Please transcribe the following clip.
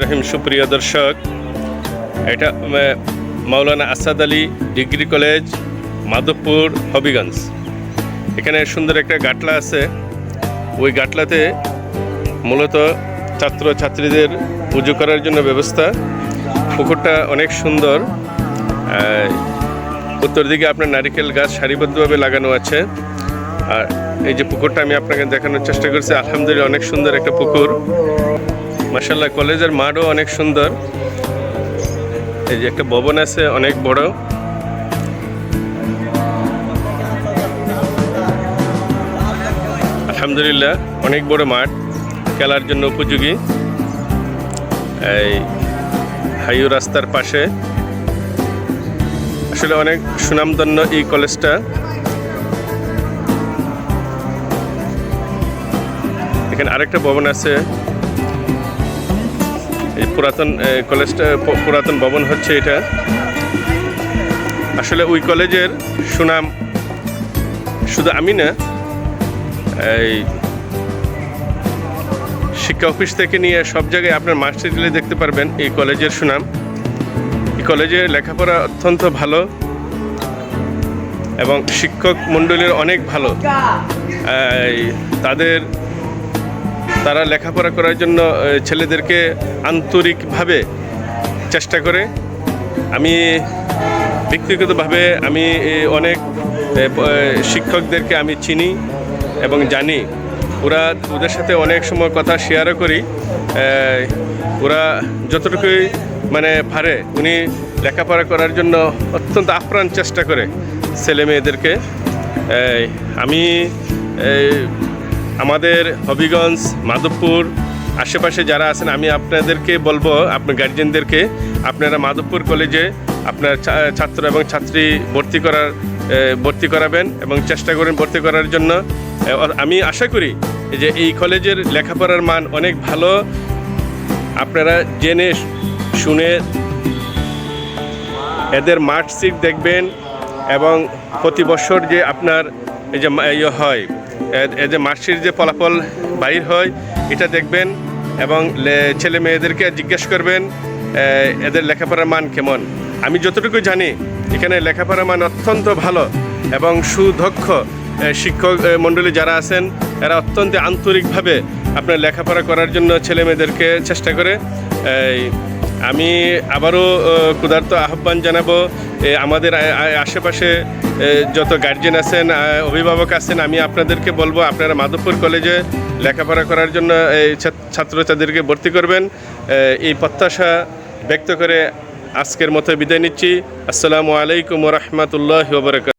রহিম, সুপ্রিয় দর্শক, এটা মাওলানা আসাদ আলী ডিগ্রি কলেজ, মাধবপুর, হবিগঞ্জ। এখানে সুন্দর একটা গাটলা আছে। ওই গাটলাতে মূলত ছাত্র ছাত্রীদের পুজো করার জন্য ব্যবস্থা। পুকুরটা অনেক সুন্দর। উত্তর দিকে আপনার নারিকেল গাছ সারিবদ্ধভাবে লাগানো আছে। আর এই যে পুকুরটা আমি আপনাকে দেখানোর চেষ্টা করছি, আলহামদুলিল্লাহ অনেক সুন্দর একটা পুকুর। মাসাল্লাহ কলেজের মাঠও অনেক সুন্দর। এই যে একটা ভবন আছে, অনেক বড়। আলহামদুলিল্লাহ, অনেক বড় মাঠ, খেলার জন্য উপযোগী। এই হাইও রাস্তার পাশে। আসলে অনেক সুনামধন্য এই কলেজটা। এখানে আরেকটা ভবন আছে এই পুরাতন কলেজটা পুরাতন ভবন হচ্ছে এটা। আসলে ওই কলেজের সুনাম শুধু আমি না এই শিক্ষা অফিস থেকে নিয়ে সব জায়গায় আপনার মাস্টার দিলে দেখতে পারবেন এই কলেজের সুনাম। এই কলেজে লেখাপড়া অত্যন্ত ভালো এবং শিক্ষক মণ্ডলীর অনেক ভালো। তাদের তারা লেখাপড়া করার জন্য ছেলেদেরকে আন্তরিকভাবে চেষ্টা করে। আমি ব্যক্তিগতভাবে আমি অনেক শিক্ষকদেরকে আমি চিনি এবং জানি। ওরা ওদের সাথে অনেক সময় কথা শেয়ারও করি। ওরা যতটুকুই মানে পারে, উনি লেখাপড়া করার জন্য অত্যন্ত আপ্রাণ চেষ্টা করে ছেলে মেয়েদেরকে আমি আমাদের হবিগঞ্জ, মাধবপুর, আশেপাশে যারা আছেন, আমি আপনাদেরকে বলব, আপনার গার্জেনদেরকে আপনারা মাধবপুর কলেজে আপনার ছাত্র এবং ছাত্রী ভর্তি করার ভর্তি করাবেন এবং চেষ্টা করেন ভর্তি করার জন্য। আমি আশা করি যে এই কলেজের লেখাপড়ার মান অনেক ভালো। আপনারা জেনে শুনে এদের মার্কশিট দেখবেন এবং প্রতি বছর যে আপনার এই যে ইয়ে হয় এ- যে মার্কশিট যে ফলাফল বাহির হয়, এটা দেখবেন এবং ছেলে মেয়েদেরকে জিজ্ঞেস করবেন এদের লেখাপড়ার মান কেমন? আমি যতটুকু জানি, এখানে লেখাপড়ার মান অত্যন্ত ভালো এবং সুদক্ষ শিক্ষক মণ্ডলী যারা আছেন, এরা অত্যন্ত আন্তরিকভাবে আপনার লেখাপড়া করার জন্য ছেলে মেয়েদেরকে চেষ্টা করে। আমি আবারও ক্ষুধার্ত আহ্বান জানাব আমাদের আশেপাশে যত গার্জেন আছেন অভিভাবক আছেন, আমি আপনাদেরকে বলব, আপনারা মাধবপুর কলেজে লেখাপড়া করার জন্য এই ছাত্র ছাত্রছাত্রীদেরকে ভর্তি করবেন। এই প্রত্যাশা ব্যক্ত করে আজকের মতো বিদায় নিচ্ছি। আসসালামু আলাইকুম রহমতুল্লাহ বরকাত